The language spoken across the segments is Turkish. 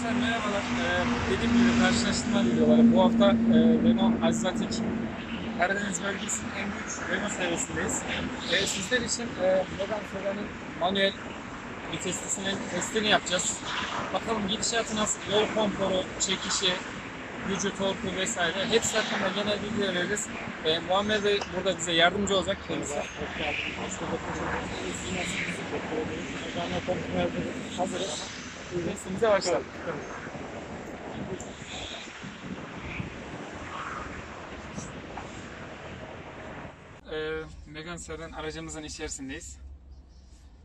Arkadaşlar merhabalar. Ee, dediğim gibi karşılaştırma videoları. Bu hafta e, Renault Azzatik Karadeniz bölgesinin en büyük Renault servisindeyiz. Ve sizler için e, Megane Sedan'ın manuel viteslisinin testini yapacağız. Bakalım gidişatı nasıl, yol konforu, çekişi, gücü, torku vesaire hepsi hakkında genel bilgiler veririz. E, Muammer Bey burada bize yardımcı olacak kendisi. Hoş geldiniz. Hoş bulduk. Yine sizi bekliyoruz. Megane konuşmaya hazırız. Testimize başlayalım. Ee, Megane Sedan aracımızın içerisindeyiz.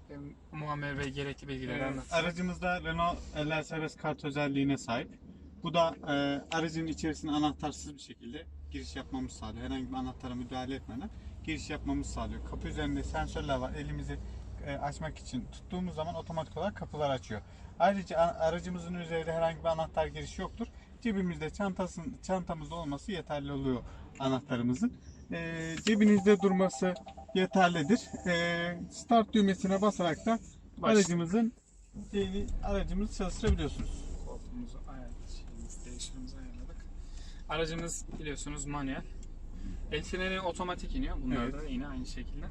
Ee, Muammer Bey gerekli bilgileri Ee, anlatsın. Aracımızda Renault LSRS kart özelliğine sahip. Bu da e, aracın içerisine anahtarsız bir şekilde giriş yapmamız sağlıyor. Herhangi bir anahtara müdahale etmeden giriş yapmamız sağlıyor. Kapı üzerinde sensörler var. Elimizi açmak için tuttuğumuz zaman otomatik olarak kapılar açıyor. Ayrıca aracımızın üzerinde herhangi bir anahtar girişi yoktur. Cebimizde çantasın, çantamızda olması yeterli oluyor anahtarımızın. E, cebinizde durması yeterlidir. E, start düğmesine basarak da aracımızın şeyini, aracımızı çalıştırabiliyorsunuz. Koltuğumuzu ayarladık. Değişimimizi ayarladık. Aracımız biliyorsunuz manuel. El freni otomatik iniyor. Bunlar Evet. da yine aynı şekilde.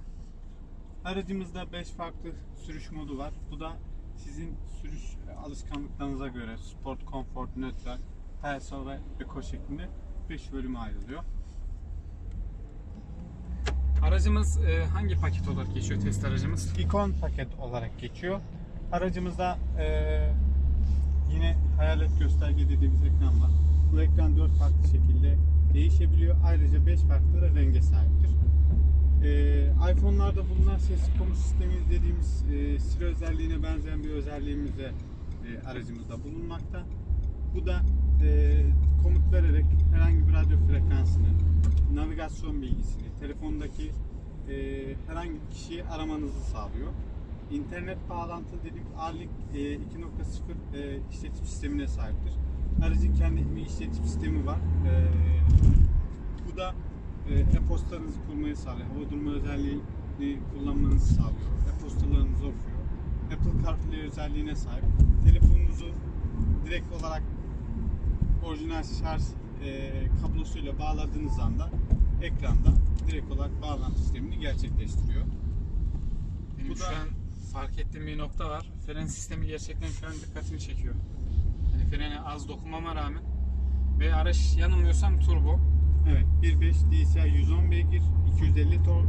Aracımızda 5 farklı sürüş modu var. Bu da sizin sürüş alışkanlıklarınıza göre Sport, Comfort, Neutral, Perso ve Eco şeklinde 5 bölüme ayrılıyor. Aracımız e, hangi paket olarak geçiyor test aracımız? Icon paket olarak geçiyor. Aracımızda eee, yine hayalet gösterge dediğimiz ekran var. Bu ekran 4 farklı şekilde değişebiliyor. Ayrıca 5 farklı renge sahiptir. Eee iPhone'larda bulunan ses komut sistemi dediğimiz eee Siri özelliğine benzeyen bir özelliğimiz de eee, aracımızda bulunmakta. Bu da eee, komut vererek herhangi bir radyo frekansını, navigasyon bilgisini, telefondaki eee, herhangi bir kişiyi aramanızı sağlıyor. İnternet bağlantı dediğimiz Arlink eee, 2.0 eee, işletim sistemine sahiptir. Aracın kendi bir işletim sistemi var. Eee, bu da e, e-postanızı kurmayı sağlıyor. Hava durma özelliğini kullanmanızı sağlıyor. E-postalarınızı okuyor. Apple CarPlay özelliğine sahip. Telefonunuzu direkt olarak orijinal şarj e, kablosuyla bağladığınız anda ekranda direkt olarak bağlantı işlemini gerçekleştiriyor. Benim Bu şu da- an fark ettiğim bir nokta var. Fren sistemi gerçekten şu an dikkatimi çekiyor. Yani frene az dokunmama rağmen ve araç yanılmıyorsam turbo. Evet, 1.5 DCI 110 beygir, 250 tork,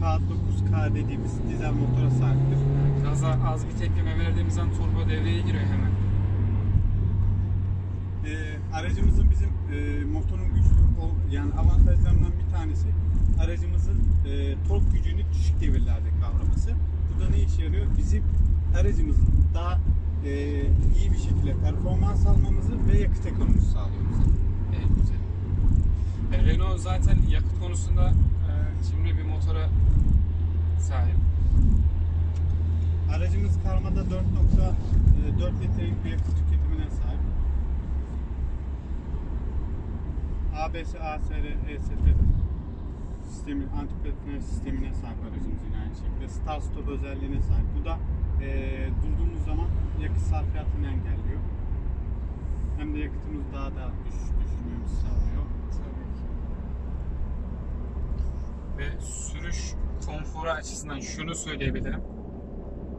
K9K dediğimiz dizel motora sahiptir. Gaza az bir tepkime verdiğimiz an turbo devreye giriyor hemen. Ee, aracımızın bizim e, motorun güçlü yani avantajlarından bir tanesi aracımızın e, tork gücünü düşük devirlerde kavraması. Bu da ne işe yarıyor? Bizim aracımızın daha e, iyi bir şekilde performans almamızı ve yakıt ekonomisi sağlıyor bize. Evet. E, Renault zaten yakıt konusunda e, cimri bir motora sahip. Aracımız karmada 4.4 litrelik bir yakıt tüketimine sahip. ABS, ASR, ESP sistemi, antipatinaj sistemine sahip aracımız yine aynı şekilde. Start stop özelliğine sahip. Bu da eee, durduğumuz zaman yakıt sarfiyatını engelliyor. Hem de yakıtımız daha da düş, düşürmemizi sağlıyor. Tabii. Ve sürüş konforu açısından şunu söyleyebilirim.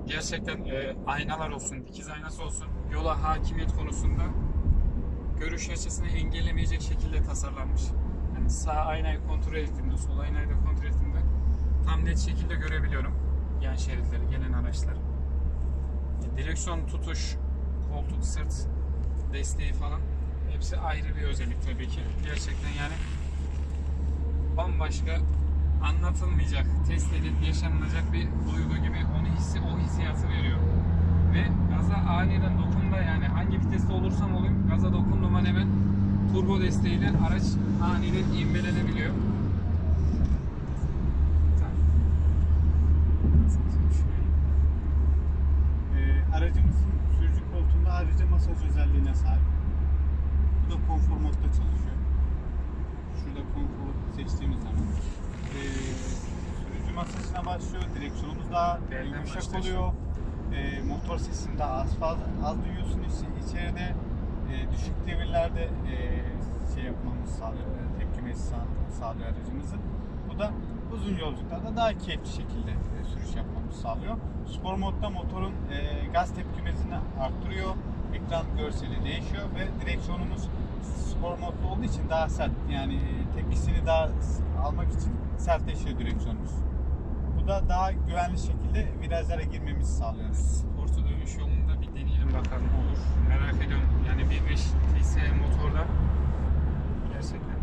Gerçekten e, aynalar olsun, dikiz aynası olsun, yola hakimiyet konusunda görüş açısını engellemeyecek şekilde tasarlanmış. Yani sağ aynayı kontrol ettiğimde, sol aynayı da kontrol ettiğimde tam net şekilde görebiliyorum yan şeritleri, gelen araçlar. E, Direksiyon tutuş, koltuk, sırt desteği falan hepsi ayrı bir özellik tabii ki. Gerçekten yani bambaşka anlatılmayacak, test edip yaşanılacak bir duygu gibi onu hissi, o hissiyatı veriyor. Ve gaza aniden dokunma yani hangi viteste olursam olayım gaza dokunduğum an hemen turbo desteğiyle araç aniden ivmelenebiliyor. Ee, sürücü koltuğunda ayrıca masaj özelliğine sahip. Bu da konfor modda çalışıyor. Şurada konfor seçtiğimiz zaman ee, sürücü masajına başlıyor. Direksiyonumuz daha Belden yumuşak başlıyor. oluyor. Ee, motor sesini daha az fazla az duyuyorsunuz içeride. şehirlerde e, şey yapmamız sağlıyor, e, tepkimesi sağ- sağlıyor aracımızı. Bu da uzun yolculuklarda daha keyifli şekilde e, sürüş yapmamız sağlıyor. Spor modda motorun e, gaz tepkimesini arttırıyor. Ekran görseli değişiyor ve direksiyonumuz spor modda olduğu için daha sert. Yani e, tepkisini daha almak için sertleşiyor direksiyonumuz. Bu da daha güvenli şekilde virajlara girmemizi sağlıyor. Sportu dönüş yolunda bir deneyelim bakalım olur. Merak ediyorum. Yani 1.5 TSI motorda gerçekten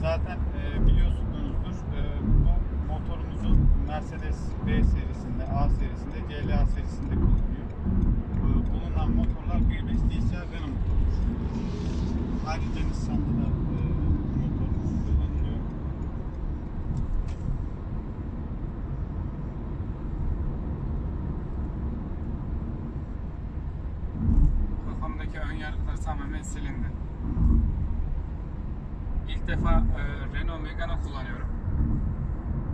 Zaten e, biliyorsunuzdur e, bu motorumuzu Mercedes B serisinde, A serisinde, CLA serisinde kullanıyor. E, bulunan motorlar 1.5 DCI Renault motorudur. Ayrıca Nissan'da da e, motorumuz kullanılıyor. kafamdaki ön yargılar tamamen silindi. İlk defa e, Renault Megane kullanıyorum.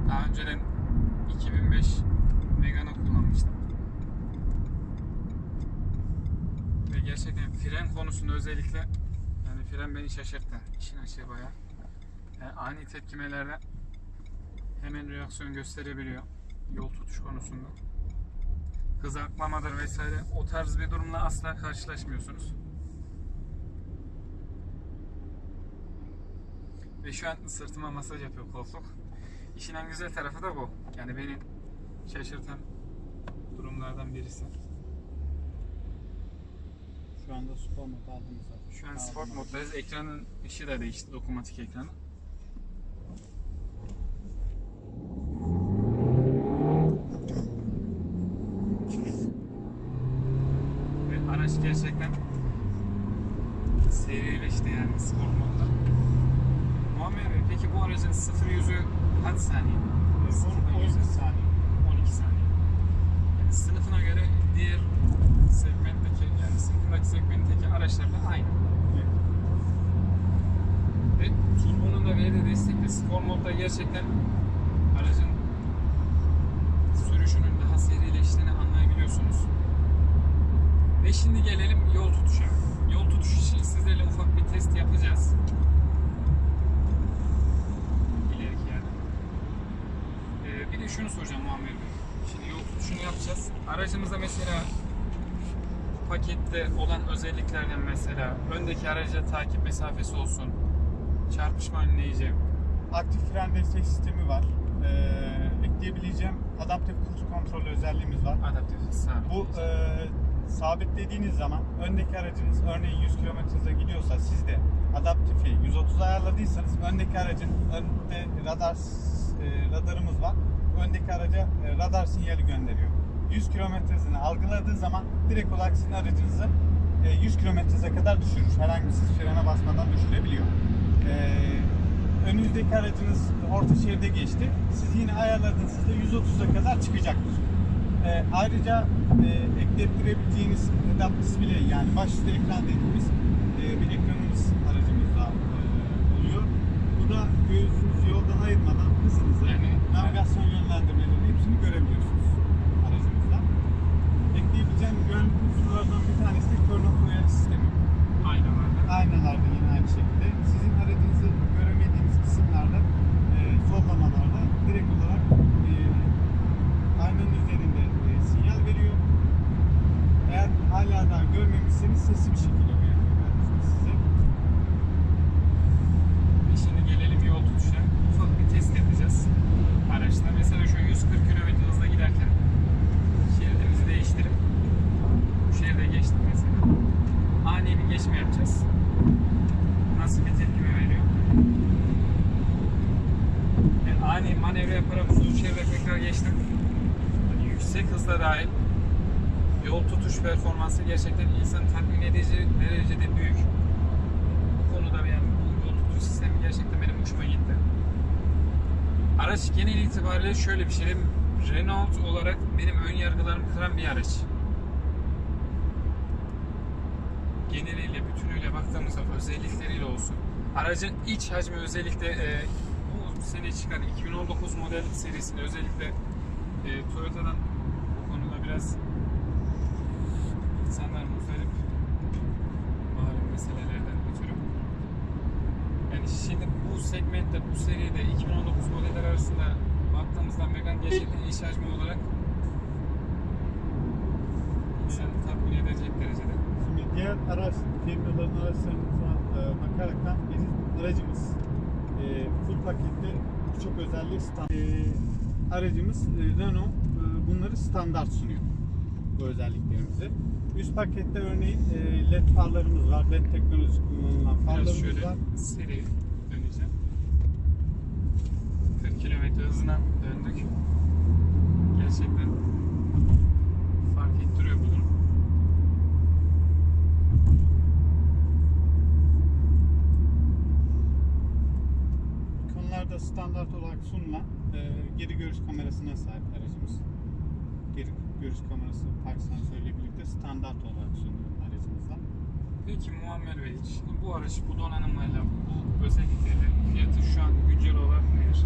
Daha önceden 2005 Megane kullanmıştım. Ve gerçekten fren konusunda özellikle yani fren beni şaşırttı. İşin açığı bayağı. Yani ani tepkimelerde hemen reaksiyon gösterebiliyor. Yol tutuş konusunda. Hız atlamadır vesaire o tarz bir durumla asla karşılaşmıyorsunuz. Ve şu an sırtıma masaj yapıyor koltuk. İşin en güzel tarafı da bu. Yani beni şaşırtan durumlardan birisi. Şu anda spor modu zaten. Şu an sport moddayız. Ekranın ışığı da değişti. Dokunmatik ekranı. Ve araç gerçekten serileşti yani spor modda. Muammer Aracın 0 yüzü kaç saniye? 0'dan 100'e 12 saniye. 12 saniye. Yani sınıfına göre diğer segmentteki yani sınıfındaki segmentteki araçlarla aynı. Evet. Ve turbonun da verdiği destekle spor modda gerçekten aracın sürüşünün daha serileştiğini anlayabiliyorsunuz. Ve şimdi gelelim yol tutuşa. Yol tutuşu için sizlerle ufak bir test yapacağız. İleriki yerde. Ee, bir de şunu soracağım Muammer Bey. Şimdi yol tutuşunu Aracımızda mesela pakette olan özelliklerden mesela öndeki araca takip mesafesi olsun, çarpışma önleyici, Aktif fren destek sistemi var. Ee, ekleyebileceğim adaptif cruise kontrol özelliğimiz var. adaptif sabit. Bu e, sabitlediğiniz zaman öndeki aracınız örneğin 100 km gidiyorsa siz de adaptifi 130 ayarladıysanız öndeki aracın önde radar e, radarımız var. Öndeki araca e, radar sinyali gönderiyor. 100 km hızını algıladığı zaman direkt olarak sizin aracınızı e, 100 km hıza kadar düşürür. Herhangi siz frene basmadan düşürebiliyor. E, önünüzdeki aracınız orta şeride geçti. Siz yine ayarladığınızda 130'a kadar çıkacaktır. E, ayrıca e, eklettirebileceğiniz head display yani başüstü ekran dediğimiz e, bir ekranımız aracımızda e, oluyor. Bu da gözünüzü yoldan ayırmadan hızınızı, Yani- navigasyon yönlendirmeleri hepsini görebiliyorsunuz. Ekleyebileceğim güvenlik unsurlardan bir tanesi de kör sistemi. aynalarda. Aynalarda yine aynı şekilde. Sizin aracınızı göremediğiniz kısımlarda e, sollamalarda direkt olarak e, aynanın üzerinde e, sinyal veriyor. Eğer hala daha görmemişseniz sesli bir şekilde uyarıyor aracınız size. Ve Şimdi gelelim yol tutuşa. Ufak bir test yapacağız. Araçta mesela şu 140 km hızla giderken şeridimizi değiştirip bu şeride geçtik mesela. Ani bir geçme yapacağız. Nasıl bir tepkime veriyor? Yani ani manevra yaparak uzun şeride tekrar geçtim. Hani yüksek hızla dahil yol tutuş performansı gerçekten insanı tatmin edici derecede büyük. Bu konuda yani bu yol tutuş sistemi gerçekten benim hoşuma gitti. Araç genel itibariyle şöyle bir şey. Renault olarak benim ön yargılarımı kıran bir araç. Geneliyle, bütünüyle baktığımızda özellikleriyle olsun. Aracın iç hacmi özellikle e, bu sene çıkan 2019 model serisinde özellikle e, Toyota'dan bu konuda biraz insanlar muzdarip malum meselelerden ötürü. Yani şimdi bu segmentte, bu seride 2019 modeller arasında baktığımızda Megane gerçekten iş hacmi olarak insan tatmin edecek derecede. Şimdi diğer araç firmaların araçlarına e, bakaraktan bizim aracımız e, full pakette birçok özelliği standart. E, aracımız e, Renault e, bunları standart sunuyor bu özelliklerimizi. Üst pakette örneğin e, LED farlarımız var, LED teknolojisi kullanılan Biraz farlarımız şöyle var. seri döneceğim. 40 km hızına döndük. Gerçekten fark ettiriyor bu durum. Konularda standart olarak sunulan e, geri görüş kamerasına sahip aracımız. Geri görüş kamerası park sensörüyle birlikte standart olarak sunuyor aracımızda. Peki Muammer Bey, şimdi bu araç bu donanımlarla, bu özellikleri, fiyatı şu an güncel olarak nedir?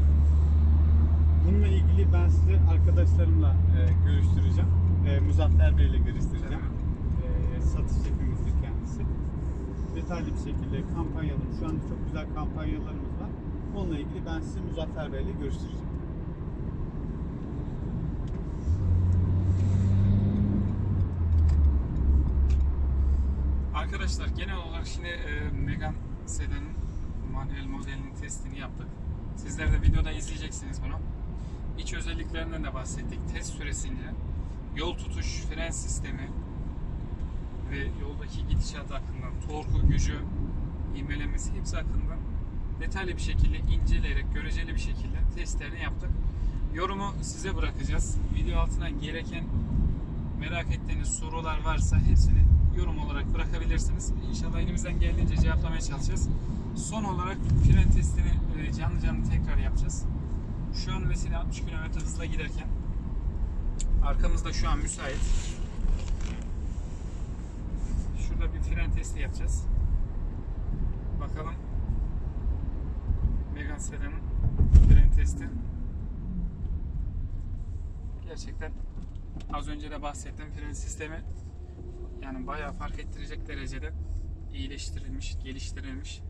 Bununla ilgili ben size arkadaşlarımla e, görüştüreceğim. E, Muzaffer Bey ile görüştüreceğim. E, satış şefimizdir kendisi. Detaylı bir şekilde kampanyalarımız, şu anda çok güzel kampanyalarımız var. Onunla ilgili ben sizi Muzaffer Bey ile görüştüreceğim. Arkadaşlar genel olarak şimdi e, Megane Sedan'ın manuel modelinin testini yaptık. Sizler de videoda izleyeceksiniz bunu. İç özelliklerinden de bahsettik. Test süresince yol tutuş, fren sistemi ve yoldaki gidişat hakkında, torku, gücü, ivmelemesi hepsi hakkında detaylı bir şekilde inceleyerek, göreceli bir şekilde testlerini yaptık. Yorumu size bırakacağız. Video altına gereken merak ettiğiniz sorular varsa hepsini yorum olarak bırakabilirsiniz. İnşallah elimizden geldiğince cevaplamaya çalışacağız. Son olarak fren testini e, canlı canlı tekrar yapacağız. Şu an mesela 60 km hızla giderken arkamızda şu an müsait. Şurada bir fren testi yapacağız. Bakalım Megane Sedan'ın fren testi. Gerçekten az önce de bahsettiğim fren sistemi yani bayağı fark ettirecek derecede iyileştirilmiş, geliştirilmiş.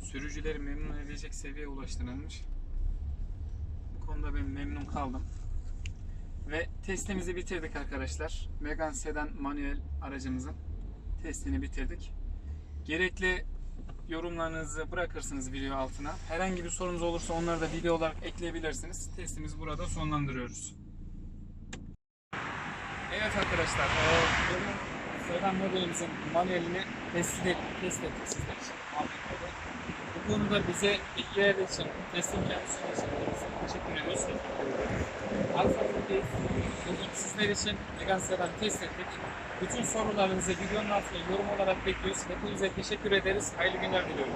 Sürücüleri memnun edecek seviyeye ulaştırılmış. Bu konuda ben memnun kaldım. Ve testimizi bitirdik arkadaşlar. Megane Sedan manuel aracımızın testini bitirdik. Gerekli yorumlarınızı bırakırsınız video altına. Herhangi bir sorunuz olursa onları da video olarak ekleyebilirsiniz. Testimizi burada sonlandırıyoruz. Evet arkadaşlar, Sedan modelimizin manuelini test, test ettik sizler için. Bu konuda bize bilgi için, testin kendisine için teşekkür ediyoruz. Alfabeteyiz. Bugün sizler için Megane Sedan test ettik. Bütün sorularınızı videonun altına yorum olarak bekliyoruz. Hepinize teşekkür ederiz. Hayırlı günler diliyorum.